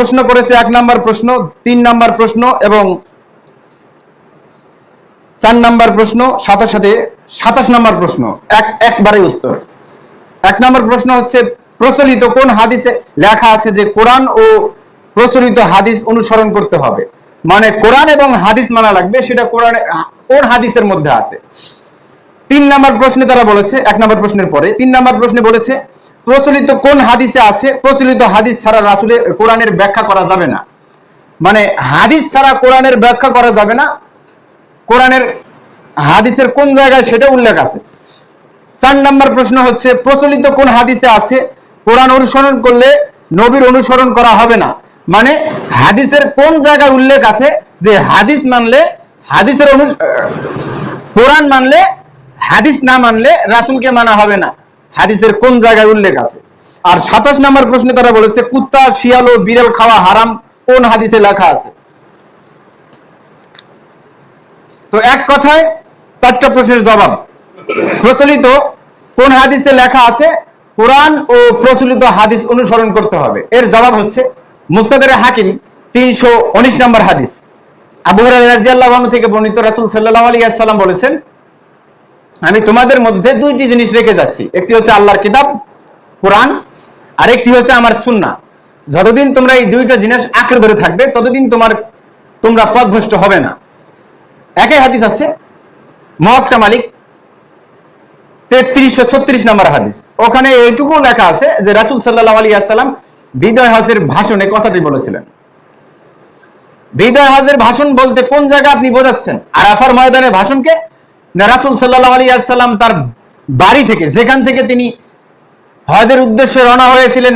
প্রশ্ন করেছে, এক নাম্বার প্রশ্ন, তিন নাম্বার প্রশ্ন এবং চার নাম্বার প্রশ্ন সাথে সাথে সাতাশ নাম্বার প্রশ্ন, এক, একবারে উত্তর। এক নাম্বার প্রশ্ন হচ্ছে, প্রচলিত কোন হাদিসে লেখা আছে যে কোরআন ও প্রচলিত হাদিস অনুসরণ করতে হবে? মানে কোরআন এবং হাদিস মানা লাগবে, সেটা কোরআন, কোন হাদিসের মধ্যে আছে? তিন নাম্বার প্রশ্নে তারা বলেছে, এক নাম্বার প্রশ্নের পরে, তিন নাম্বার প্রশ্নে বলেছে প্রচলিত কোন হাদিসে আছে? প্রচলিত হাদিস ছাড়া রাসুলের কোরআনের ব্যাখ্যা করা যাবে না। মানে হাদিস ছাড়া কোরআনের ব্যাখ্যা করা যাবে না। কোরআনের হাদিসের কোন জায়গায় সেটা উল্লেখ আছে। চার নাম্বার প্রশ্ন হচ্ছে, প্রচলিত কোন হাদিসে আছে? কোরআন অনুসরণ করলে নবীর অনুসরণ করা হবে না। মানে হাদিসের কোন জায়গায় উল্লেখ আছে যে হাদিস মানলে হাদিসের অনু কোরআন মানলে, হাদিস না মানলে রাসুলকে মানা হবে না। হাদিসের কোন জায়গায় উল্লেখ আছে? আর সাতাশ নাম্বার প্রশ্নে তারা বলেছে, কুত্তা, শিয়াল ও বিড়াল খাওয়া হারাম, কোন হাদিসে লেখা আছে? তো এক কথায়, চারটা প্রশ্নের জবাব। প্রচলিত কোন হাদিসে লেখা আছে, কোরআন ও প্রচলিত হাদিস অনুসরণ করতে হবে। এর জবাব হচ্ছে মুস্তাদের হাকিম, তিনশো উনিশ নম্বর হাদিস। আবু রাজিয়াল্লাহ থেকে বর্ণিত রাসুল সাল্লাহ আলী সাল্লাম বলেছেন আমি তোমাদের মধ্যে দুইটি জিনিস রেখে যাচ্ছি। একটি হচ্ছে আল্লাহর কিতাব, কোরআন আর একটি হচ্ছে আমার সুন্না যতদিন তোমরা এই দুইটা জিনিস আঁকড়ে ধরে থাকবে, ততদিন তোমার, তোমরা পথভ্রষ্ট হবে না। একই হাদিস আছে মহাক্তা মালিক, তেত্রিশশো ছত্রিশ নম্বর হাদিস। ওখানে এইটুকু লেখা আছে যে রাসুল সাল্লাহ আলী আসসালাম বিদয় হাজের ভাষণে কথাটি বলেছিলেন। বিদয় হাজের ভাষণ বলতে কোন জায়গা আপনি বোঝাচ্ছেন? আর আফার ময়দানের ভাষণকে রাসুল সাল্লাহ আলী আসসালাম তার বাড়ি থেকে, যেখান থেকে তিনি হজের উদ্দেশ্যে রওনা হয়েছিলেন,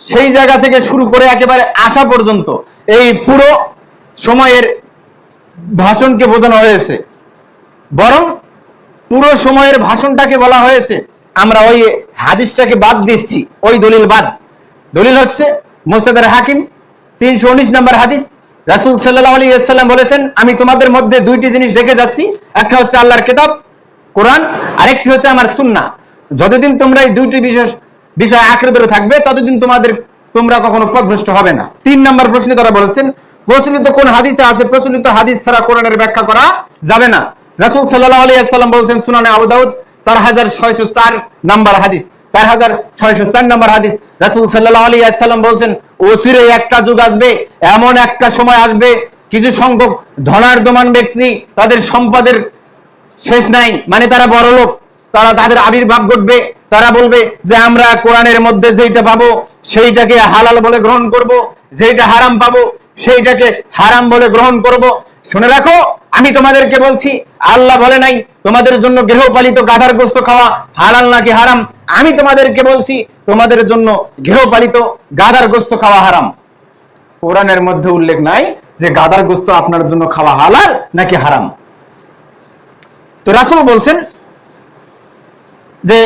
সেই জায়গা থেকে শুরু করে একেবারে আসা পর্যন্ত এই পুরো সময়ের ভাষণকে বোঝানো হয়েছে। বরং পুরো সময়ের ভাষণটাকে বলা হয়েছে, আমরা ওই হাদিসটাকে বাদ দিচ্ছি, ওই দলিল বাদ। দলিল হচ্ছে মোস্তাদার হাকিম, তিনশো উনিশ নম্বর হাদিস রাসুল সাল্লাহ আলী ইসলাম বলেছেন, আমি তোমাদের মধ্যে দুইটি জিনিস রেখে যাচ্ছি। একটা হচ্ছে আল্লাহর কিতাব, কোরআন, আরেকটি হচ্ছে আমার সুন্না যতদিন তোমরা এই দুইটি বিশেষ বিষয় আঁকড়ে ধরে থাকবে, ততদিন তোমাদের, তোমরা কখনো পথভ্রষ্ট হবে না। তিন নম্বর প্রশ্নে তারা বলেছেন, প্রচলিত কোন হাদিসে আছে, প্রচলিত হাদিস ছাড়া কোরআনের ব্যাখ্যা করা যাবে না। রাসুল সাল্লাহ আলী আসসালাম বলছেন, সুনানে আবু দাউদ, চার হাজার ছয়শো চার নাম্বার হাদিস। চার হাজার ছয়শো চার নাম্বার হাদিস, রাসুল সাল্লাহ আলী আসসালাম বলছেন অচিরে একটা যুগ আসবে, এমন একটা সময় আসবে, কিছু সংখ্যক ধনার্দমান ব্যক্তি তাদের সম্পদের শেষ নাই মানে তারা বড় লোক, তারা তাদের আবির্ভাব ঘটবে, তারা বলবে যে আমরা কোরআনের মধ্যে যেইটা পাবো, সেইটাকে হালাল বলে গ্রহণ করব, যেইটা হারাম পাবো, সেইটাকে হারাম বলে গ্রহণ করব। শুনে রাখো আমি তোমাদেরকে বলছি, আল্লাহ বলে নাই, তোমাদের জন্য গৃহপালিত গাধার গোস্ত খাওয়া হালাল নাকি হারাম? আমি তোমাদেরকে বলছি, তোমাদের জন্য গৃহপালিত গাধার গোস্ত খাওয়া হারাম। কোরআনের মধ্যে উল্লেখ নাই যে গাধার গোস্ত আপনার জন্য খাওয়া হালাল নাকি হারাম। তো রাসুল বলছেন যে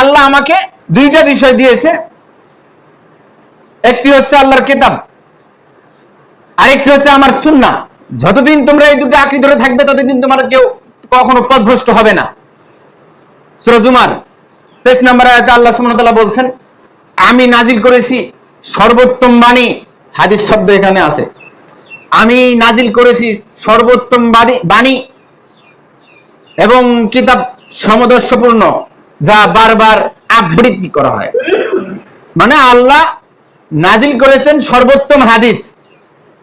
আল্লাহ আমাকে দুইটা বিষয় দিয়েছে। একটি হচ্ছে আল্লাহর কিতাব, আরেকটি হচ্ছে আমার সুন্না যতদিন তোমরা এই দুটো আঁকড়ি ধরে থাকবে, ততদিন তোমার কেউ কখনো পথভ্রষ্ট হবে না। সুরজুমার তেইশ নম্বর আয়াতে আল্লাহ সুমনতলা বলছেন, আমি নাজিল করেছি সর্বোত্তম বাণী। হাদিস শব্দ এখানে আছে। আমি নাজিল করেছি সর্বোত্তম বাণী এবং কিতাব সমদর্শপূর্ণ, যা বারবার আবৃত্তি করা হয়। মানে আল্লাহ নাজিল করেছেন সর্বোত্তম হাদিস।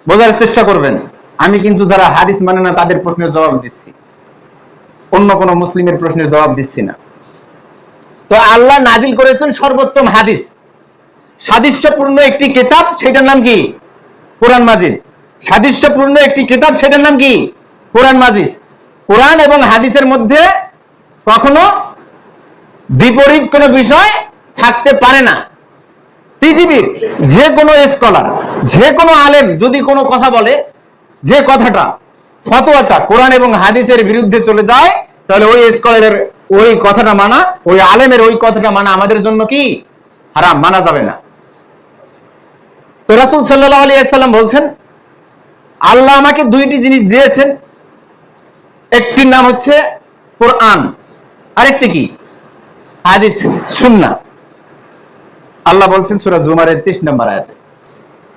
বোঝার চেষ্টা করবেন। আমি কিন্তু যারা হাদিস মানে না, তাদের প্রশ্নের জবাব দিচ্ছি। অন্য কোন মুসলিমের প্রশ্নের জবাব দিচ্ছি না। তো আল্লাহ নাজিল করেছেন সর্বোত্তম হাদিস। সাদৃশ্যপূর্ণ একটি কিতাব, সেটার নাম কি? কোরআন মাজিদ। সাদৃশ্যপূর্ণ একটি কিতাব, সেটার নাম কি? কোরআন মাজিদ। কোরআন এবং হাদিসের মধ্যে কখনো বিপরীত কোনো বিষয় থাকতে পারে না। পৃথিবীর যে কোনো স্কলার যে কোনো আলেম যদি কোনো কথা বলে যে কথাটা, ফতোয়াটা কোরআন এবং হাদিসের বিরুদ্ধে চলে যায়, তাহলে ওই স্কলারের ওই কথাটা মানা, ওই আলেমের ওই কথাটা মানা আমাদের জন্য কি? হারাম, মানা যাবে না। তো রাসুল সাল্লাহ আলী সাল্লাম বলছেন, আল্লাহ আমাকে দুইটি জিনিস দিয়েছেন। একটির নাম হচ্ছে কোরআন, আরেকটি কি? হাদিস সুন্না আল্লাহ বলছেন সুরা জুমারের 30 নম্বর আয়াতে।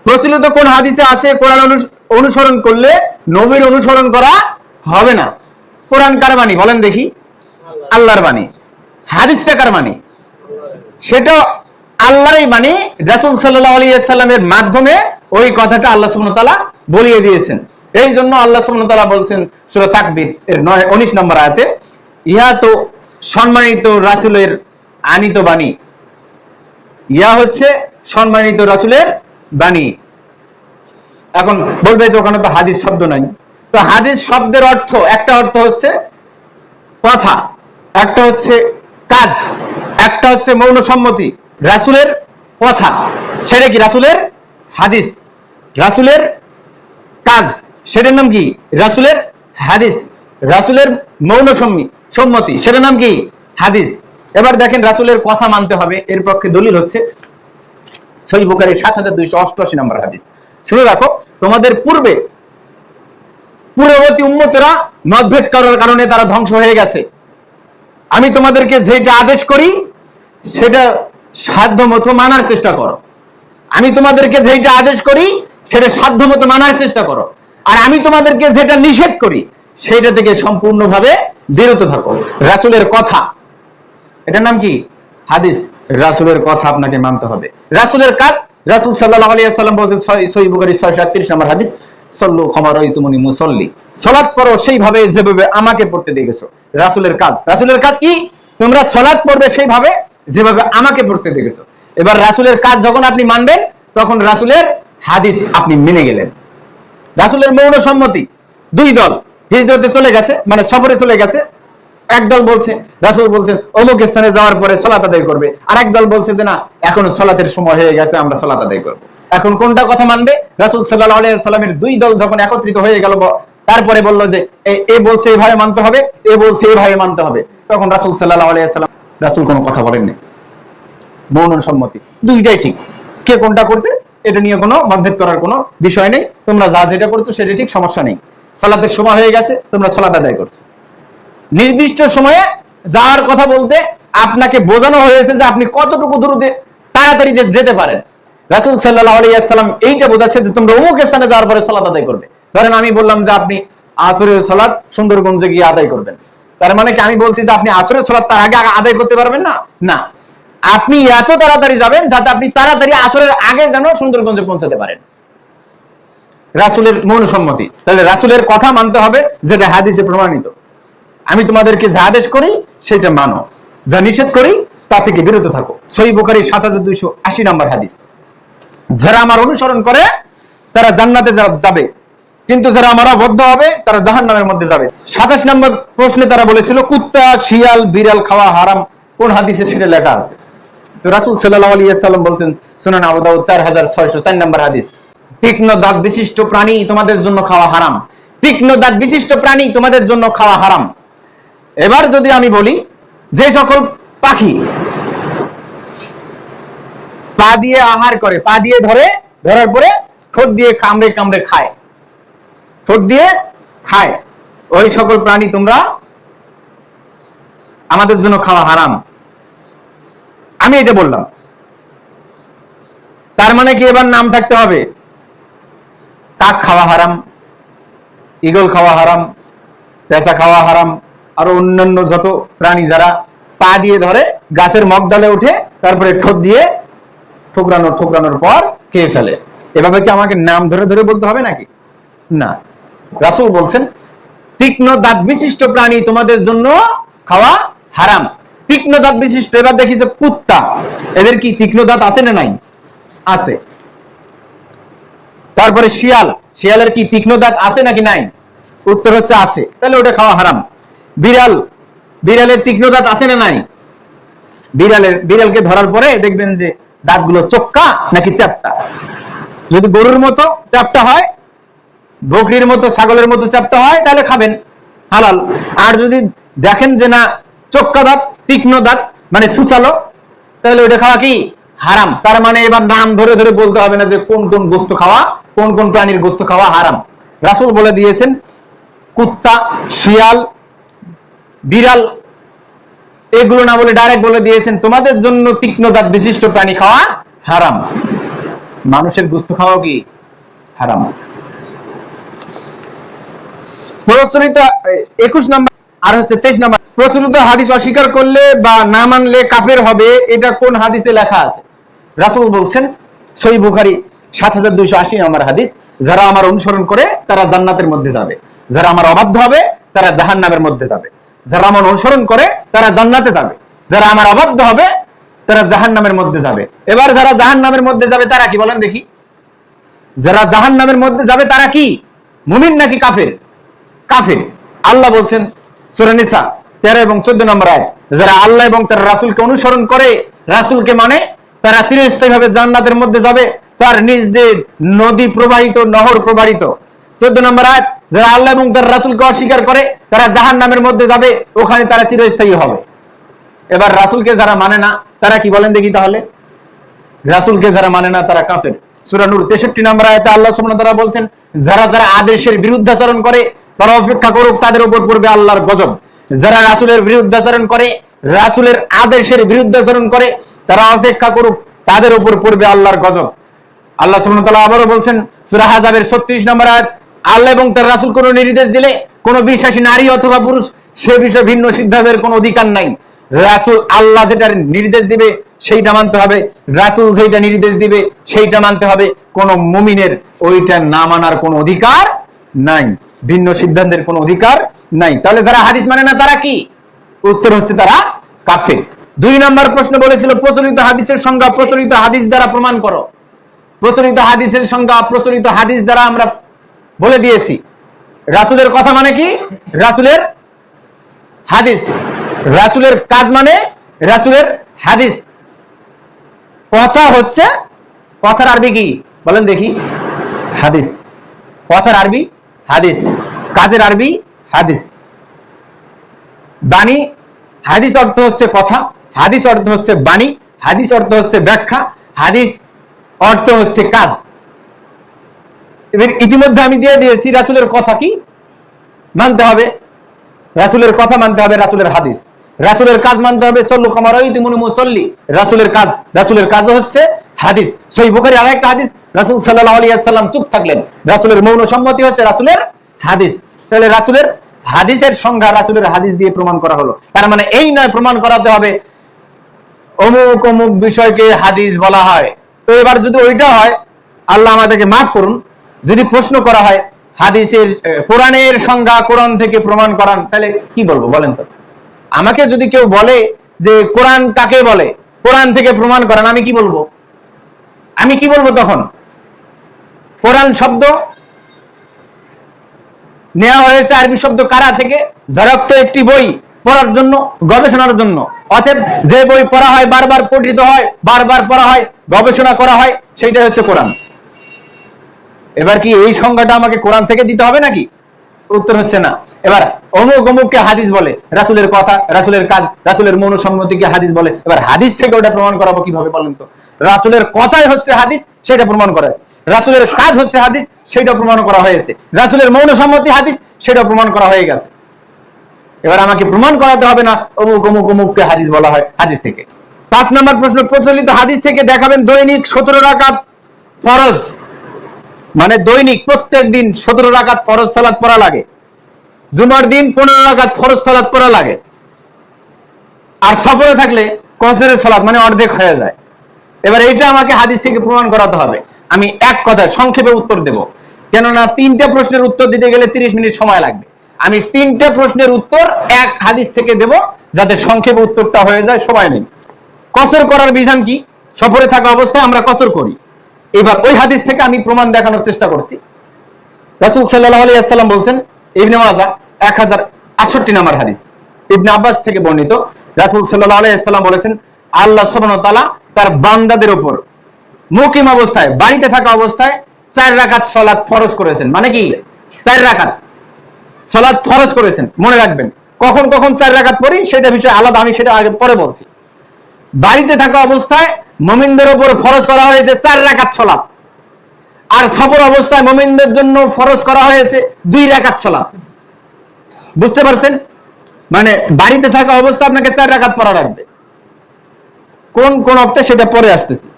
প্রচলিত কোন হাদিসে আছে কোরআন অনুসরণ করলে নবীর অনুসরণ করা হবে না। কোরআন কার বাণী? বলেন দেখি। আল্লাহর বাণী। হাদিসটা কার বাণী? সেটা আল্লাহরই বাণী। রাসূল সাল্লাল্লাহু আলাইহি সাল্লামের মাধ্যমে ওই কথাটা আল্লাহ সুবহানাহু বলিয়ে দিয়েছেন। এই জন্য আল্লাহ সুবহানাহু বলছেন, সূরা তাকবীর, এর 9 19 নম্বর আয়াতে, ইহা তো সম্মানিত রাসূলের আনিত বাণী। ইয়া হচ্ছে সম্মানিত রাসুলের বাণী। এখন বলবে যে ওখানে তো হাদিস শব্দ নাই। তো হাদিস শব্দের অর্থ, একটা অর্থ হচ্ছে কথা, একটা হচ্ছে কাজ, একটা হচ্ছে মৌন সম্মতি রাসুলের কথা, সেটা কি রাসুলের হাদিস? রাসুলের কাজ, সেটার নাম কি? রাসুলের হাদিস, রাসুলের মৌন সম্মি- সম্মতি, সেটার নাম কি? হাদিস। এবার দেখেন রাসুলের কথা মানতে হবে, এর পক্ষে দলিল হচ্ছে সহি বুখারী সাত হাজার দুইশো অষ্টআশি নম্বর হাদিস। শুনে রাখো, তোমাদের পূর্বে পূর্ববর্তী উম্মতরা মতভেদ করার কারণে তারা ধ্বংস হয়ে গেছে। আমি তোমাদেরকে যেটা আদেশ করি, সেটা সাধ্য মতো মানার চেষ্টা করো। আমি তোমাদেরকে যেটা আদেশ করি, সেটা সাধ্য মতো মানার চেষ্টা করো। আর আমি তোমাদেরকে যেটা নিষেধ করি, সেটা থেকে সম্পূর্ণভাবে বিরত থাকো। রাসুলের কথা। এটার নাম কি? হাদিস। রাসুলের কথা আপনাকে মানতে হবে। রাসুলের কাজ রাসুল সাল্লাহ আলিয়া সাল্লাম বলছেন সহি বুখারি ছয়শো একত্রিশ নম্বর হাদিস, সল্লু ক্ষমারই তুমি মুসল্লি। সলাৎ করো সেইভাবে যেভাবে আমাকে পড়তে দেখেছ, রাসুলের কাজ। রাসুলের কাজ কি? তোমরা সলাৎ পড়বে সেইভাবে যেভাবে আমাকে পড়তে দেখেছ। এবার রাসুলের কাজ যখন আপনি মানবেন, তখন রাসুলের হাদিস আপনি মেনে গেলেন। রাসুলের মৌন সম্মতি, দুই দল হিজরতে চলে গেছে মানে সফরে চলে গেছে একদল বলছে, রাসুল বলছেন, অমুক স্থানে যাওয়ার পরে সলাত আদায় করবে। আর দল বলছে যে না, এখন সলাতের সময় হয়ে গেছে, আমরা সলাত আদায় করব। এখন কোনটা কথা মানবে? রাসুল সাল্লাহ আলাইসাল্লামের দুই দল যখন একত্রিত হয়ে গেল তারপরে বলল যে, এ- বলছে এইভাবে মানতে হবে, এ বলছে এইভাবে মানতে হবে। তখন রাসুল সাল্লাহ আলাইসাল্লাম রাসুল কোনো কথা বলেননি। মৌন সম্মতি দুইটাই ঠিক। কে কোনটা করছে, এটা নিয়ে কোনো মতভেদ করার কোনো বিষয় নেই। তোমরা যা যেটা করছ, সেটা ঠিক, সমস্যা নেই। সলাতের সময় হয়ে গেছে, তোমরা সলাত আদায় করছ। নির্দিষ্ট সময়ে যাওয়ার কথা বলতে আপনাকে বোঝানো হয়েছে যে আপনি কতটুকু দূরতে তাড়াতাড়ি যেতে পারেন। রাসুল সাল্লাহ আলাইসাল্লাম এইটা বোঝাচ্ছে যে তোমরা অমুক স্থানে যাওয়ার পরে সলাত আদায় করবে। ধরেন আমি বললাম যে আপনি আসরের সলাৎ সুন্দরগঞ্জে গিয়ে আদায় করবেন। তার মানে কি আমি বলছি যে আপনি আসরের সলাৎ তার আগে আগে আদায় করতে পারবেন না? না। আপনি এত তাড়াতাড়ি যাবেন যাতে আপনি তাড়াতাড়ি আসরের আগে যেন সুন্দরগঞ্জে পৌঁছাতে পারেন। রাসুলের মৌন সম্মতি। তাহলে রাসুলের কথা মানতে হবে যেটা হাদিসে প্রমাণিত। আমি তোমাদেরকে যা আদেশ করি, সেটা মানো। যা নিষেধ করি, তা থেকে বিরত থাকো। সই বোকারি সাত হাজার দুইশো আশি নম্বর হাদিস। যারা আমার অনুসরণ করে, তারা জান্নাতে যাবে। কিন্তু যারা আমার বদ্ধ হবে, তারা জাহান নামের মধ্যে যাবে। সাতাশ নম্বর প্রশ্নে তারা বলেছিল, কুত্তা, শিয়াল, বিড়াল খাওয়া হারাম। কোন হাদিসে সেটা লেখা আছে? তো রাসুল সাল্লাহ আলী সাল্লাম বলছেন, সুনান আবু দাউদ চার হাজার ছয়শো চার নম্বর হাদিস। তীক্ষ্ণ দাঁত বিশিষ্ট প্রাণী তোমাদের জন্য খাওয়া হারাম। তীক্ষ্ণ দাঁত বিশিষ্ট প্রাণী তোমাদের জন্য খাওয়া হারাম। এবার যদি আমি বলি যে সকল পাখি পা দিয়ে আহার করে, পা দিয়ে ধরে, ধরার পরে ঠোঁট দিয়ে কামড়ে কামড়ে খায়। ঠোঁট দিয়ে খায়। ওই সকল প্রাণী তোমরা আমাদের জন্য খাওয়া হারাম। আমি এটা বললাম। তার মানে কি এবার নাম থাকতে হবে? কাক খাওয়া হারাম ইগল খাওয়া হারাম পেঁচা খাওয়া হারাম আরও অন্যান্য যত প্রাণী যারা পা দিয়ে ধরে, গাছের মগডালে উঠে তারপরে ঠোঁট দিয়ে ঠোকরানো ঠোকরানোর পর খেয়ে ফেলে। এভাবে কি আমাকে নাম ধরে ধরে বলতে হবে নাকি? না। রাসূল বলছেন, তীক্ষ্ণ দাঁত বিশিষ্ট প্রাণী তোমাদের জন্য খাওয়া হারাম। তীক্ষ্ণ দাঁত বিশিষ্ট, এবার দেখি যে কুত্তা। এদের কি তীক্ষ্ণ দাঁত আছে না নাই? আছে। তারপরে শিয়াল। শিয়ালের কি তীক্ষ্ণ দাঁত আছে নাকি নাই? উত্তর হচ্ছে আছে। তাহলে ওটা খাওয়া হারাম। বিড়াল। বিড়ালের তীক্ষ্ণ দাঁত আছে না নাই? বিড়ালের বিড়ালকে ধরার পরে দেখবেন যে দাঁতগুলো চোক্কা নাকি চ্যাপটা। যদি গরুর মতো চ্যাপটা হয়, বকরির মতো, ছাগলের মতো চ্যাপটা হয়, তাহলে খাবেন। হালাল। আর যদি দেখেন যে না, চোক্কা দাঁত, তীক্ষ্ণ দাঁত মানে সুচালো, তাহলে ওটা খাওয়া কি? হারাম। তার মানে এবার নাম ধরে ধরে বলতে হবে না যে কোন কোন গোস্ত খাওয়া, কোন কোন প্রাণীর গোস্ত খাওয়া হারাম। রাসূল বলে দিয়েছেন, কুত্তা, শিয়াল বিড়াল, এগুলো না বলে ডাইরেক্ট বলে দিয়েছেন, তোমাদের জন্য তীক্ষ্ণ দাঁত বিশিষ্ট প্রাণী খাওয়া হারাম। মানুষের গুস্ত খাওয়াও কি হারাম? প্রচলিত, একুশ নম্বর আর হচ্ছে তেইশ নম্বর, প্রচলিত হাদিস অস্বীকার করলে বা না মানলে কাফের হবে, এটা কোন হাদিসে লেখা আছে? রাসূল বলছেন সই বুখারি সাত হাজার দুইশো আশি নম্বর হাদিস, যারা আমার অনুসরণ করে তারা জান্নাতের মধ্যে যাবে, যারা আমার অবাধ্য হবে তারা জাহান্নামের মধ্যে যাবে। যারা আমার অনুসরণ করে, তারা জান্নাতে যাবে। যারা আমার অবাধ্য হবে, তারা জাহান্নামের মধ্যে যাবে। এবার যারা জাহান্নামের মধ্যে যাবে, তারা কি বলেন দেখি? যারা জাহান্নামের মধ্যে যাবে, তারা কি? মুমিন নাকি কাফের? কাফের। আল্লাহ বলছেন, সূরা নিসা 13 এবং 14 নম্বর আয়াত, যারা আল্লাহ এবং তার রাসূলকে অনুসরণ করে, রাসূলকে মানে তারা চিরস্থায়ী ভাবে জান্নাতের মধ্যে যাবে, তার নিজদের নদী প্রবাহিত, নহর প্রবাহিত। 14 নম্বর আয়াত যারা আল্লাহ এবং তার রাসূলকে অস্বীকার করে, তারা জাহান্নামের মধ্যে যাবে, ওখানে তারা চিরস্থায়ী হবে। এবার রাসূলকে যারা মানে না, তারা কি বলেন দেখি তাহলে? রাসূলকে যারা মানে না, তারা কাফের। সূরা নূর 63 নম্বর আয়াতে আল্লাহ ওয়া তাআলা বলছেন, যারা তারা আদেশের বিরুদ্ধাচরণ করে, তারা অপেক্ষা করুক, তাদের উপর পড়বে আল্লাহর গজব। যারা রাসূলের বিরুদ্ধাচরণ করে, রাসূলের আদেশের বিরুদ্ধাচরণ করে, তারা অপেক্ষা করুক, তাদের উপর পড়বে আল্লাহর গজব। আল্লাহ ওয়া তাআলা আবারও বলছেন, সূরা হাজাবের 36 নম্বর আয়াত আল্লাহ এবং তার রাসূল কোনো নির্দেশ দিলে, কোনো বিশ্বাসী নারী অথবা পুরুষ, সে বিষয়ে ভিন্ন সিদ্ধান্তের কোনো অধিকার নাই। রাসূল আল্লাহ যেটা নির্দেশ দিবে, সেইটা মানতে হবে। রাসূল যেটা নির্দেশ দিবে, সেইটা মানতে হবে। কোন মুমিনের ওইটা না মানার কোনো অধিকার নাই। ভিন্ন সিদ্ধান্তের কোনো অধিকার নাই। তাহলে যারা হাদিস মানে না, তারা কি? উত্তর হচ্ছে তারা কাফের। দুই নম্বর প্রশ্ন বলেছিল, প্রচলিত হাদিসের সংজ্ঞা প্রচলিত হাদিস দ্বারা প্রমাণ করো। প্রচলিত হাদিসের সংজ্ঞা প্রচলিত হাদিস দ্বারা আমরা বলে দিয়েছি। রাসূলের কথা মানে কি? রাসূলের হাদিস। রাসূলের কাজ মানে রাসূলের হাদিস। কথা হচ্ছে কথার আরবি কি? বলেন দেখি। হাদিস। কথার আরবি হাদিস। কাজের আরবি হাদিস। বাণী, হাদিস অর্থ হচ্ছে কথা, হাদিস অর্থ হচ্ছে বাণী, হাদিস অর্থ হচ্ছে ব্যাখ্যা, হাদিস অর্থ হচ্ছে কাজ। এবার ইতিমধ্যে আমি দিয়ে দিয়েছি রাসূলের কথা কি? মানতে হবে। রাসূলের কথা মানতে হবে, রাসূলের হাদিস। রাসূলের কাজ মানতে হবে, সল্লু কামার মুসল্লি। রাসূলের কাজ রাসূলের কাজ হচ্ছে হাদিস। সহিহ বুখারী আরেকটা হাদিস, রাসূল সাল্লাল্লাহু আলাইহি ওয়াসাল্লাম চুপ থাকলেন। রাসূলের মৌন সম্মতি হচ্ছে রাসূলের হাদিস। তাহলে রাসূলের হাদিসের সংজ্ঞা রাসূলের হাদিস দিয়ে প্রমাণ করা হলো। তার মানে এই নয়, প্রমাণ করাতে হবে। অমুক অমুক বিষয়কে হাদিস বলা হয়। তো এবার যদি ওইটা হয়, আল্লাহ আমাদেরকে মাফ করুন। যদি প্রশ্ন করা হয়, হাদিসের কোরআনের সংজ্ঞা কোরআন থেকে প্রমাণ করান, তাহলে কি বলব বলেন তো? আমাকে যদি কেউ বলে যে কোরআন কাকে বলে, কোরআন থেকে প্রমাণ করান, আমি কি বলব? আমি কি বলব তখন? কোরআন শব্দ নেওয়া হয়েছে আরবি শব্দ কারা থেকে? জরক্ত একটি বই পড়ার জন্য, গবেষণার জন্য। অতএব যে বই পড়া হয়, বারবার পঠিত হয়, বারবার পড়া হয়, গবেষণা করা হয় সেইটা হচ্ছে কোরআন। এবার কি এই সংজ্ঞাটা আমাকে কোরআন থেকে দিতে হবে নাকি? উত্তর হচ্ছে না। এবার অমুক অমুককে হাদিস বলে, রাসুলের কথা, রাসুলের কাজ, রাসুলের মনোসম্মতিকে হাদিস বলে। এবার হাদিস থেকে ওটা প্রমাণ করাবো কীভাবে বলেন তো? রাসুলের কথাই হচ্ছে হাদিস, সেটা প্রমাণ করা হয়েছে। রাসুলের কাজ হচ্ছে হাদিস সেটা প্রমাণ করা হয়েছে রাসুলের মৌনসম্মতি হাদিস সেটা প্রমাণ করা হয়ে গেছে। এবার আমাকে প্রমাণ করাতে হবে না, অমুক অমুক অমুককে হাদিস বলা হয় হাদিস থেকে। পাঁচ নম্বর প্রশ্ন, প্রচলিত হাদিস থেকে দেখাবেন দৈনিক সতেরো রাকাত ফরজ। মানে দৈনিক প্রত্যেক দিন সতেরো রাকাত ফরজ সালাত পড়া লাগে। জুমার দিন পনেরো রাকাত ফরজ সালাত পড়া লাগে। আর সফরে থাকলে কসরের সালাত মানে অর্ধেক হয়ে যায়। এবার এইটা আমাকে হাদিস থেকে প্রমাণ করাতে হবে। আমি এক কথায় সংক্ষেপে উত্তর দেব। কেননা তিনটে প্রশ্নের উত্তর দিতে গেলে তিরিশ মিনিট সময় লাগবে। আমি তিনটে প্রশ্নের উত্তর এক হাদিস থেকে দেব যাতে সংক্ষেপে উত্তরটা হয়ে যায়, সময় নেই। কসর করার বিধান কি? সফরে থাকা অবস্থায় আমরা কসর করি। এবার ওই হাদিস থেকে আমি প্রমাণ দেখানোর চেষ্টা করছি। রাসূল সাল্লাল্লাহু আলাইহি ওয়াসাল্লাম বলছেন, ইবনে মাজা 1068 নম্বর হাদিস। ইবনে আব্বাস থেকে বর্ণিত, রাসূল সাল্লাল্লাহু আলাইহি ওয়াসাল্লাম বলেছেন, আল্লাহ সুবহানাহু ওয়া তাআলা তার বান্দাদের উপর মুকিম অবস্থায়, বাড়িতে থাকা অবস্থায় চার রাকাত সালাত ফরজ করেছেন। মানে কি? চার রাকাত সালাত ফরজ করেছেন, মনে রাখবেন। কখন কখন চার রাকাত পড়ি, সেটা বিষয়ে আলাদা, আমি সেটা আগে পরে বলছি। বাড়িতে থাকা অবস্থায় মমিনদের ওপর ফরজ করা হয়েছে চার রাকাত সালাত। আর সফর অবস্থায় মমিনদের জন্য ফরজ করা হয়েছে দুই রাকাত সালাত। বুঝতে পারছেন? মানে বাড়িতে থাকা অবস্থা আপনাকে চার রাকাত পড়া রাখবে কোন কোন অর্থে সেটা পরে আসতেছি।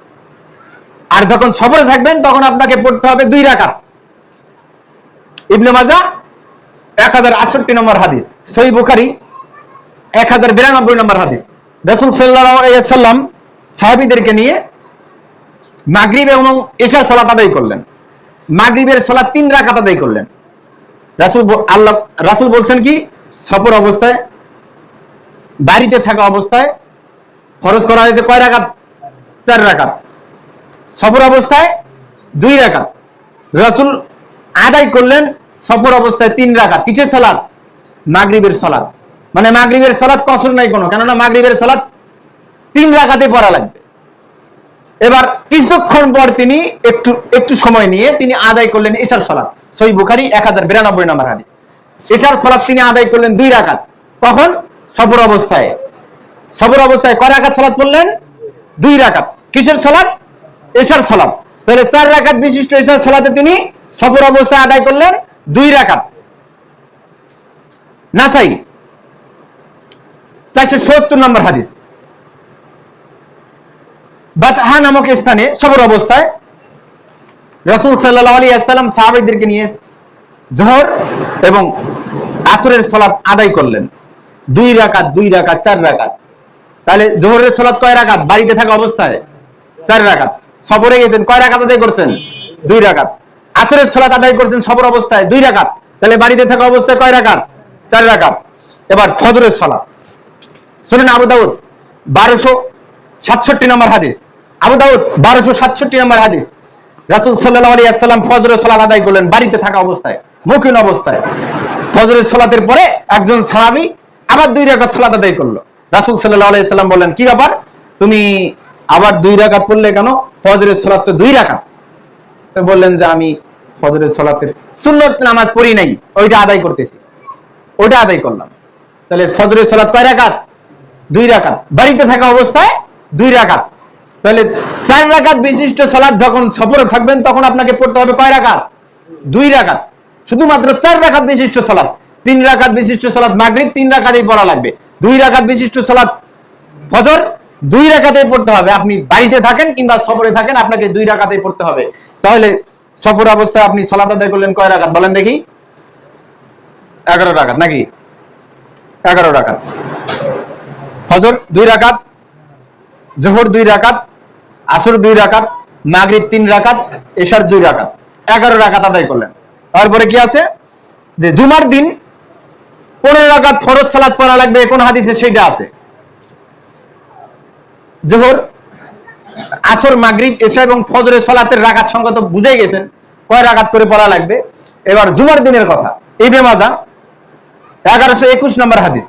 আর যখন সফরে থাকবেন, তখন আপনাকে পড়তে হবে দুই রাকাত। ইবনে মাজা এক হাজার আটষট্টি নম্বর হাদিস। সই বুখারি, এক হাজার বিরানব্বই নম্বর হাদিস। রসুল সাল্লাহ সাল্লাম সাহাবিদেরকে নিয়ে মাগরিব এবং এশার সলাত আদায় করলেন। মাগরিবের সলাত তিন রাকাত আদায় করলেন। রাসুল আল্লাহ রাসুল বলছেন কি, সফর অবস্থায়, বাড়িতে থাকা অবস্থায় খরচ করা হয়েছে কয় রাকাত? চার রাকাত। সফর অবস্থায় দুই রাকাত। রাসুল আদায় করলেন সফর অবস্থায় তিন রাকাত। কিসের সালাত? মাগরিবের সালাত। মানে মাগরিবের সালাত কসর নাই কোনো, কেননা মাগরিবের সালাত তিন রাকাতে পড়া লাগবে। এবার কিছুক্ষণ পর তিনি একটু একটু সময় নিয়ে তিনি আদায় করলেন এশার সালাত সই বুখারি এক হাজার বিরানব্বই নম্বর হাদিস। এশার সালাত তিনি আদায় করলেন দুই রাকাত। কখন? সফর অবস্থায়। সফর অবস্থায় কয় রাকাত সালাত পড়লেন? দুই রাকাত। কিসের সলাপ এশার সালাত তাহলে চার রাকাত বিশিষ্ট এশার সালাতে তিনি সফর অবস্থায় আদায় করলেন দুই রাকাত। নাসাই, চারশো সত্তর নম্বর হাদিস। বাতহা নামক স্থানে সবর অবস্থায় রসুল সাল্লাহ আলী আসসালাম সাহাবিদেরকে নিয়ে জহর এবং আসরের সলাৎ আদায় করলেন। দুই রাকাত দুই রাকাত, চার রাকাত। তাহলে জোহরের সলাৎ কয় রাকাত? বাড়িতে থাকা অবস্থায় চার রাকাত। সফরে গেছেন, কয় রাকাত আদায় করছেন? দুই রাকাত। আসরের সলাৎ আদায় করছেন সফর অবস্থায় দুই রাকাত। তাহলে বাড়িতে থাকা অবস্থায় কয় রাকাত? চার রাকাত। এবার ফজরের সলাপ শুনেন আবু দাউদ, বারোশো সাতষট্টি নম্বর হাদিস। আবু দাউদ, বারোশো সাতষট্টি নম্বর হাদিস। রাসুল সাল্লাহ আলী আসসালাম আদায় করলেন বাড়িতে থাকা অবস্থায় অবস্থায়। ফজরের পরে একজন সাহাবি আবার দুই রাকাত সলাত আদায় করল। রাসুল সাল্লাহ আলি সাল্লাম বললেন, কি ব্যাপার? তুমি আবার দুই রাকাত পড়লে কেন? ফজরের সলাত তো দুই রাকাত। বললেন যে, আমি ফজরের সলাতের সুন্নত নামাজ পড়ি নাই, ওইটা আদায় করতেছি। ওইটা আদায় করলাম। তাহলে ফজরের সলাত কয় রাকাত? দুই রাকাত। বাড়িতে থাকা অবস্থায় দুই রাকাত। তাহলে চার রাকাত বিশিষ্ট সালাদ যখন সফরে থাকবেন, তখন আপনাকে পড়তে হবে কয় রাকাত? দুই রাকাত। শুধুমাত্র চার রাকাত বিশিষ্ট সালাদ। তিন রাকাত বিশিষ্ট সালাদ মাগরিব, তিন রাকাতেই পড়া লাগবে। দুই রাকাত বিশিষ্ট সালাদ ফজর, দুই রাকাতেই পড়তে হবে। আপনি বাড়িতে থাকেন কিংবা সফরে থাকেন, আপনাকে দুই রাকাতেই পড়তে হবে। তাহলে সফর অবস্থায় আপনি সলাত আদায় করলেন কয় রাকাত? বলেন দেখি। এগারো রাকাত নাকি? এগারো রাকাত। ফজর দুই রাকাত, জোহর দুই রাকাত আসর দুই রাকাত, মাগরিব তিন রাকাত, এশার দুই রাকাত। এগারো রাকাত আদায় করলেন। তারপরে কি আছে? যে জুমার দিন পনেরো রাকাত ফরজ সালাত পড়া লাগবে কোন হাদিসে সেটা আছে। জোহর, আসর, মাগরিব, এশা এবং ফজরের সালাতের রাকাত সংখ্যা তো বুঝে গেছেন, কয় রাকাত করে পড়া লাগবে। এবার জুমার দিনের কথা এই বেমাজা এগারোশো একুশ নম্বর হাদিস।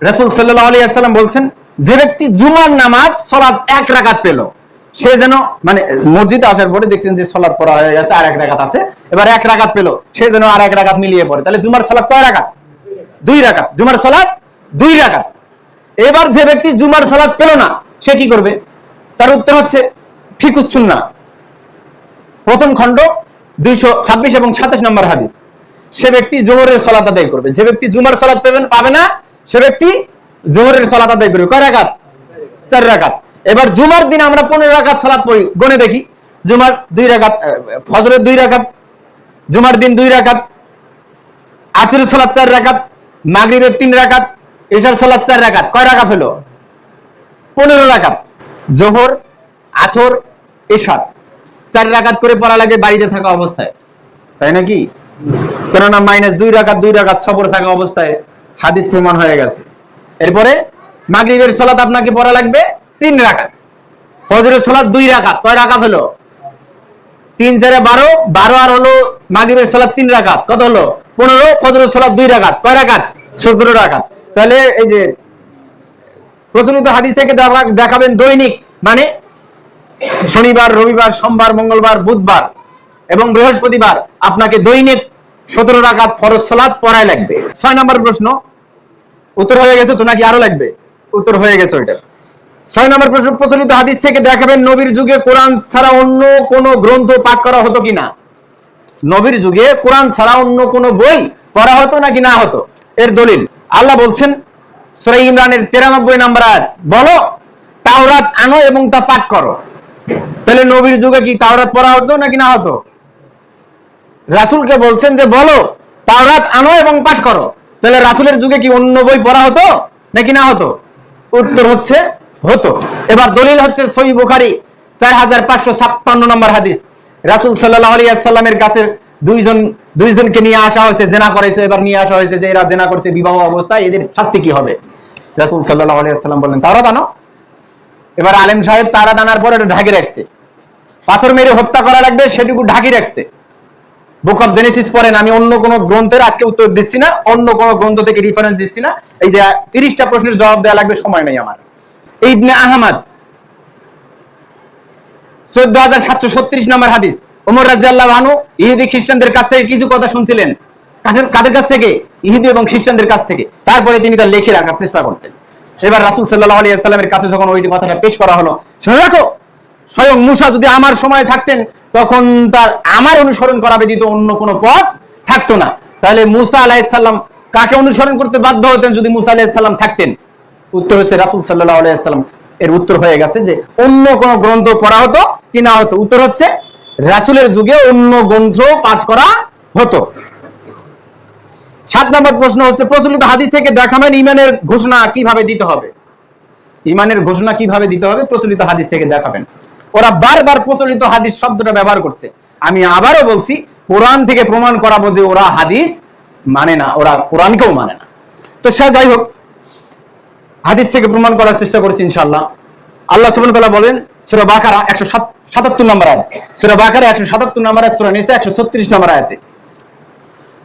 রসুল সাল্লাহ আলী আসসালাম বলছেন যে ব্যক্তি জুমার নামাজ, সলাৎ এক রাকাত পেল, সে যেন মানে মসজিদে আসার পরে দেখছেন যে সলাৎ পড়া হয়ে গেছে, আর এক রাকাত আছে, এবার এক রাকাত পেল, সে যেন আর এক রাকাত মিলিয়ে পড়ে। তাহলে জুমার সলাৎ কয় রাকাত? দুই রাকাত। জুমার সলাৎ, দুই রাকাত। এবার যে ব্যক্তি জুমার সলাৎ পেল না, সে কি করবে? তার উত্তর হচ্ছে ফিকুসুন্না প্রথম খণ্ড, দুইশো ছাব্বিশ এবং সাতাশ নম্বর হাদিস। সে ব্যক্তি জোহরের সলাদ আদায় করবে। যে ব্যক্তি জুমার সলাদ পাবে না, সে ব্যক্তি জোহরের সলাত আদায় করবে কয় রাকাত? চার রাকাত। এবার জুমার দিন আমরা পনেরো রাকাত সলাত পড়ি গনে দেখি। জুমার দুই রাকাত ফজরের দুই রাকাত, জুমার দিন দুই রাকাত, আসরের সলাত চার রাকাত, মাগরিবের তিন রাকাত এশার সলাত চার রাকাত। কয় রাকাত হলো? পনেরো রাকাত। জোহর, আসর, এশার। চার রাকাত করে পড়া লাগে বাড়িতে থাকা অবস্থায়। তাই নাকি? কেননা মাইনাস দুই রাকাত দুই রাকাত সফরে থাকা অবস্থায় হাদিস প্রমাণ হয়ে গেছে। এরপরে মাগরিবের সলাত আপনাকে পড়া লাগবে তিন রাকাত। ফজরের সলাত দুই রাকাত। কয় রাকাত হলো? তিন, চারে বারো বারো আর হলো মাগরিবের সলাত তিন রাকাত। কত হলো? পনেরো, ফজরের সলাত দুই রাকাত। কয় রাকাত? সতেরো রাকাত। তাহলে এই যে প্রচলিত হাদিস থেকে দেখাবেন দৈনিক মানে শনিবার, রবিবার, সোমবার, মঙ্গলবার, বুধবার এবং বৃহস্পতিবার আপনাকে দৈনিক সতেরো রাকাত ফরজ সালাত পড়ায় লাগবে। ছয় নম্বর প্রশ্ন উত্তর হয়ে গেছে তো নাকি আরও লাগবে? উত্তর হয়ে গেছে ওইটা। ছয় নম্বর প্রশ্ন, প্রচলিত হাদিস থেকে দেখাবেন নবীর যুগে কোরআন ছাড়া অন্য কোন গ্রন্থ পাঠ করা হতো কিনা? নবীর যুগে কোরআন ছাড়া অন্য কোন বই পড়া হতো নাকি না হতো? এর দলিল, আল্লাহ বলছেন, সূরা ইমরানের 93 নম্বর আয়াত, বলো, তাওরাত আনো এবং তা পাঠ করো। তাহলে নবীর যুগে কি তাওরাত পড়া হতো নাকি না হতো? রাসূলকে বলছেন যে বলো, তাওরাত আনো এবং পাঠ করো। তাহলে রাসূলের যুগে কি অন্য বই পড়া হতো নাকি না হতো? উত্তর হচ্ছে, হতো। এবার দলিল হচ্ছে সহি বুখারী, চার হাজার পাঁচশো ছাপ্পান্ন নম্বর হাদিস। রাসূল সাল্লাল্লাহু আলাইহি সাল্লামের কাছে দুইজন, দুইজনকে নিয়ে আসা হয়েছে, জেনা করেছে এবার নিয়ে আসা হয়েছে যে এরা জেনা করছে বিবাহ অবস্থায়, এদের শাস্তি কি হবে? রাসুল সাল্লাল্লাহু আলাইহি সাল্লাম বললেন তাওরাত আনো এবার আলেম সাহেব তারা দানার পরে এটা ঢাকি রাখছে। পাথর মেরে হত্যা করা লাগবে, সেটুকু ঢাকি রাখছে। বুক অফ জেনেসিস পড়েন, আমি অন্য কোন গ্রন্থের আজকে উত্তর দিচ্ছি না, অন্য কোন গ্রন্থ থেকে রেফারেন্স দিচ্ছি না। এই যে তিরিশটা প্রশ্নের জবাব দেওয়া লাগবে, সময় নেই আমার। ইবনে আহমদ, চোদ্দ হাজার সাতশো ছত্রিশ নম্বর হাদিস। ওমর ইহুদি খ্রিস্টানদের কাছ থেকে কিছু কথা শুনছিলেন। কাদের কাছ থেকে? ইহুদি এবং খ্রিস্টানদের কাছ থেকে। তারপরে তিনি তা লিখে রাখার চেষ্টা করতেন। এবার রাসুল সাল্লাহ আলী আসসালামের কাছে যখন ওই কথাটা পেশ করা হলো, শুনে রাখো, স্বয়ং মুসা যদি আমার সময় থাকতেন তখন তার আমার অনুসরণ করা ব্যতীত অন্য কোনো পথ থাকতো না। তাহলে মুসা আলাহিসাল্লাম কাকে অনুসরণ করতে বাধ্য হতেন যদি মুসা আলাহিসাল্লাম থাকতেন? উত্তর হচ্ছে রাসুল সাল্লাহ আলাইসাল্লাম এর উত্তর হয়ে গেছে যে অন্য কোন গ্রন্থ পড়া হতো কি না হতো? উত্তর হচ্ছে রাসুলের যুগে অন্য গ্রন্থ পাঠ করা হতো। সাত নম্বর প্রশ্ন হচ্ছে, প্রচলিত হাদিস থেকে দেখাবেন ইমানের ঘোষণা কীভাবে দিতে হবে? ইমানের ঘোষণা কীভাবে দিতে হবে? প্রচলিত হাদিস থেকে দেখাবেন। ওরা বারবার প্রচলিত হাদিস শব্দটা ব্যবহার করছে। আমি আবারও বলছি, কোরআন থেকে প্রমাণ করাবো যে ওরা হাদিস মানে না, ওরা কোরআনকেও মানে না। তো সে যাই হোক, হাদিস থেকে প্রমাণ করার চেষ্টা করেছি ইনশাআল্লাহ। আল্লাহ সুবহানাহু ওয়া তাআলা বলেন, সূরা বাকারা 177 নম্বর আয়াত। সূরা বাকারা 177 নম্বর আয়াত, সূরা নিসা 136 নম্বর আয়াতে।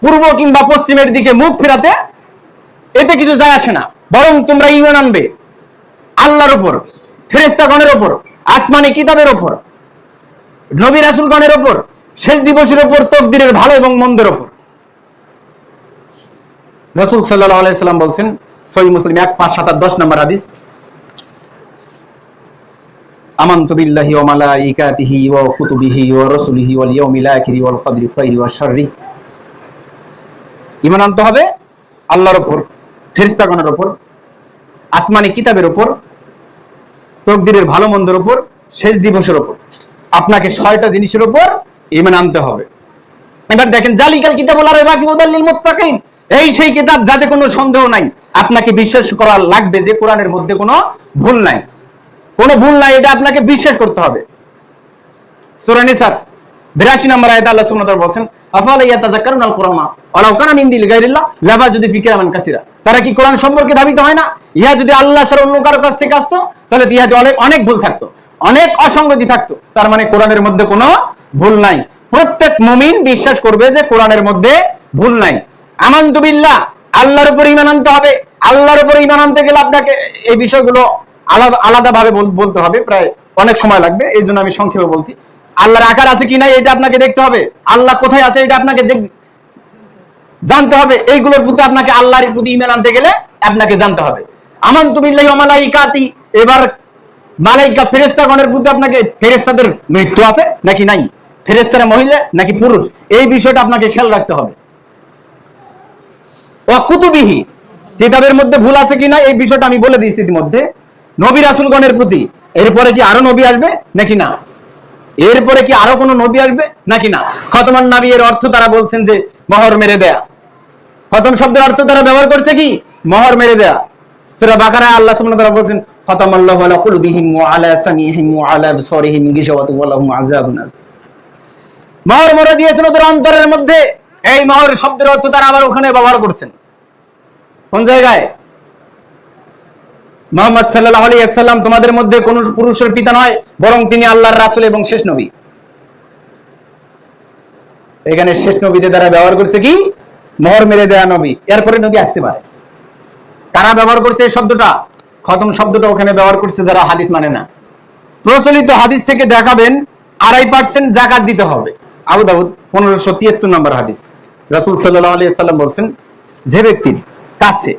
পূর্ব কিংবা পশ্চিমের দিকে মুখ ফেরাতে এতে কিছু যায় আসে না। বরং তোমরা ঈমান আনবে। আল্লাহর উপর, ফেরেশতাগণের উপর। আসমানি কিতাবের উপর নবী রাসূলগণের উপর শেষ দিবসের উপর তকদিরের ভালো এবং মন্দের উপর রাসূল সাল্লাম বলছেন, সহি মুসলিম এক, পাঁচ, সাত দশ নম্বর হাদিস। কুতুবিহি আনতে হবে আল্লাহর উপর ফেরেশতাগণের উপর আসমানি কিতাবের উপর তকদিরের ভালো মন্দের ওপর শেষ দিবসের ওপর আপনাকে ছয়টা জিনিসের ওপর ইমান আনতে হবে। এবার দেখেন, জালিকাল কিতাব বলার বাকি উদাল্লিল মুত্তাকিন। এই সেই কিতাব যাতে কোনো সন্দেহ নাই, আপনাকে বিশ্বাস করা লাগবে যে কোরআনের মধ্যে কোনো ভুল নাই। কোনো ভুল নাই, এটা আপনাকে বিশ্বাস করতে হবে। সূরা নিসা 82 নম্বর আয়াতে আল্লাহ তাআলা বলেন আফালা ইয়াতাযাক্কারুনা আল কুরআন ওয়ালাউ কানা মিন দিল গায়রিল্লাহ, লাবা যদি ফিকিরামান কাসিরা। তারা কি কোরআন সম্পর্কে ধাবিত হয় না? ইহা যদি আল্লাহ ছাড়া অন্য কারও কাছ থেকে আসতো, তাহলে ইহাতে অনেক অনেক ভুল থাকতো, অনেক অসঙ্গতি থাকতো। তার মানে কোরআনের মধ্যে কোনো ভুল নাই। প্রত্যেক মুমিন বিশ্বাস করবে যে কোরআনের মধ্যে ভুল নাই। আমান্তু বিল্লাহ, আল্লাহর উপর ঈমান আনতে হবে। আল্লাহর উপর ঈমান আনতে গেলে আপনাকে এই বিষয়গুলো আলাদা, আলাদাভাবে বল- বলতে হবে। প্রায় অনেক সময় লাগবে এই জন্য আমি সংক্ষেপে বলছি। আল্লাহর আকার আছে কি নাই, এটা আপনাকে দেখতে হবে। আল্লাহ কোথায় আছে, এটা আপনাকে জানতে হবে। এইগুলোর প্রতি আপনাকে আল্লাহর প্রতি ইমান আনতে গেলে আপনাকে জানতে হবে। আমান ওয়া মালাইকাতি, এবার মালাইকা ফেরেশতাগণের প্রতি আপনাকে ফেরেশতাদের মৃত্যু আছে নাকি নাই? ফেরেশতারা মহিলা নাকি পুরুষ? এই বিষয়টা আপনাকে খেয়াল রাখতে হবে। ও কুতুবিহি, কিতাবের মধ্যে ভুল আছে কিনা এই বিষয়টা আমি বলে দিয়েছি ইতিমধ্যে। নবী রাসূলগণের প্রতি, এরপরে কি আরও নবী আসবে নাকি না? এরপরে কি আরও কোনো নবী আসবে? নাকি না? খতমান নাবি এর অর্থ তারা বলছেন যে, মোহর মেরে দেয়া। খতম শব্দের অর্থ তারা ব্যবহার করছে কি? মোহর মেরে দেয়া। সূরা বাকারা আল্লাহ ওয়া তাআলা বলছেন, খতামাল্লাহু আলা কুলুবিহিম ওয়া আলা আলা মোহর অন্তরের মধ্যে। এই মোহর শব্দের অর্থ তারা আবার ওখানে ব্যবহার করছেন। কোন জায়গায়? মোহাম্মদ সাল্লাল্লাহু আলাইহি ওয়াসাল্লাম তোমাদের মধ্যে কোন পুরুষের পিতা নয়, বরং তিনি আল্লাহর রাসূল এবং শেষ নবী। এখানে শেষ নবীদের দ্বারা ব্যবহার করছে কি? মোহর মেরে দেয়া নবী। এরপরে নবী আসতে পারে। কারা ব্যবহার করছে এই শব্দটা? খতম শব্দটা ওখানে ব্যবহার করছে যারা হাদিস মানে না। প্রচলিত হাদিস থেকে দেখাবেন, আড়াই পার্সেন্ট জাকাত দিতে হবে। আবু দাউদ, পনেরোশো তিয়াত্তর নম্বর হাদিস। রাসূল সাল্লাল্লাহু আলাইহি সাল্লাম বলছেন, যে ব্যক্তির কাছে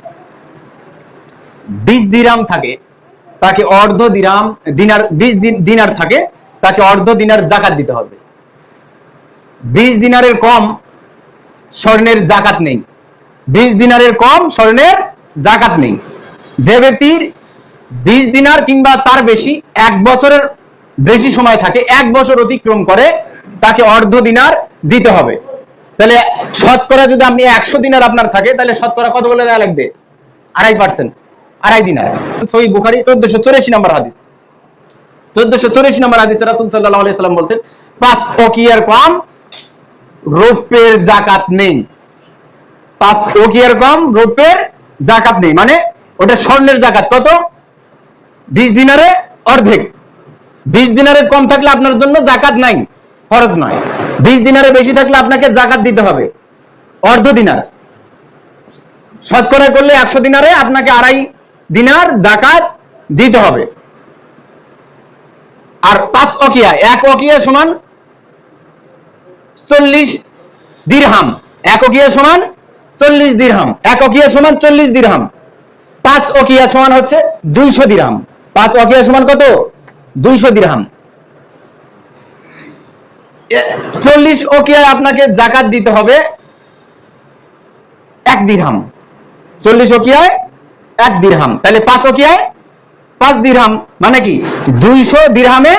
বিশ দিরাম থাকে, তাকে অর্ধ দিরাম, দিনার, বিশ দিনার থাকে, তাকে অর্ধ দিনার জাকাত দিতে হবে। বিশ দিনারের কম স্বর্ণের জাকাত নেই। বিশ দিনারের কম স্বর্ণের জাকাত নেই। যে ব্যক্তির বিশ দিনার কিংবা তার বেশি এক বছরের বেশি সময় থাকে, এক বছর অতিক্রম করে, তাকে অর্ধ দিনার দিতে হবে। তাহলে শতকরা যদি আপনি একশো দিনার আপনার থাকে, তাহলে শতকরা কত বলে দেওয়া লাগবে? আড়াই পার্সেন্ট আড়াই দিনার সহি বুখারি চোদ্দশো চৌরাশি নম্বর হাদিস। চোদ্দশো চৌরাশি নম্বর হাদিসে রাসুল সাল্লাহ আলাইহি বলছেন, পাঁচ ওকিয়ার কম রৌপ্যের জাকাত নেই। পাঁচ ওকিয়ার কম রৌপ্যের জাকাত নেই। মানে ওটা স্বর্ণের জাকাত কত? বিশ দিনারে অর্ধেক। বিশ দিনারের কম থাকলে আপনার জন্য জাকাত নাই খরচ নয়। বিশ দিনারে বেশি থাকলে আপনাকে জাকাত দিতে হবে, অর্ধ দিনার। শতকরা করলে একশো দিনারে আপনাকে আড়াই দিনার জাকাত দিতে হবে। আর পাঁচ অকিয়া এক অকিয়া সমান চল্লিশ দিরহাম। এক অকিয়া সমান চল্লিশ দিরহাম। এক অকিয়া সমান চল্লিশ দিরহাম। পাঁচ অকিয়া সমান হচ্ছে দুইশো দিরহাম। পাঁচ অকিয়া সমান কত? দুইশো দিরহাম। চল্লিশ অকিয়ায় আপনাকে জাকাত দিতে হবে এক দিরহাম। চল্লিশ অকিয়ায় এক দিরহাম তাহলে পাঁচ অকিয়ায় পাঁচ দিরহাম মানে কি? দুইশো দিরহামে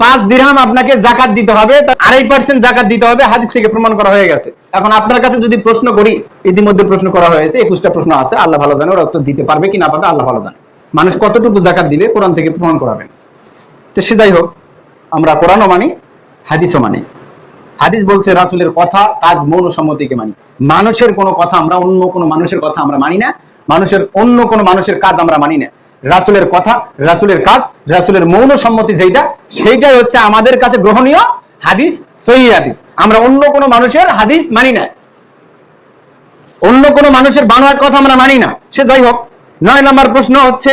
পাঁচ দিরহাম আপনাকে জাকাত দিতে হবে আড়াই পার্সেন্ট জাকাত দিতে হবে, হাদিস থেকে প্রমাণ করা হয়ে গেছে। এখন আপনার কাছে যদি প্রশ্ন করি, ইতিমধ্যে প্রশ্ন করা হয়েছে, একুশটা প্রশ্ন আছে, আল্লাহ ভালো জানে, ওরা উত্তর দিতে পারবে কি না পারবে, আল্লাহ ভালো জানে। মানুষ কতটুকু জাকাত দিলে কোরআন থেকে প্রমাণ করাবেন। তো সে যাই হোক, আমরা কোরআনও মানি, হাদিসও মানি। হাদিস বলছে, রাসুলের কথা, কাজ মৌন সম্মতিকে মানি। মানুষের কোনো কথা আমরা, অন্য কোনো মানুষের কথা আমরা মানি না। মানুষের অন্য কোনো মানুষের কাজ আমরা মানি না। রাসুলের কথা, রাসুলের কাজ, রাসুলের মৌন সম্মতি যেটা সেইটাই হচ্ছে আমাদের কাছে গ্রহণীয় হাদিস, সহি হাদিস। আমরা অন্য কোনো মানুষের হাদিস মানি না। অন্য কোনো মানুষের বানোয়ার কথা আমরা মানি না। সে যাই হোক, নয় নম্বর প্রশ্ন হচ্ছে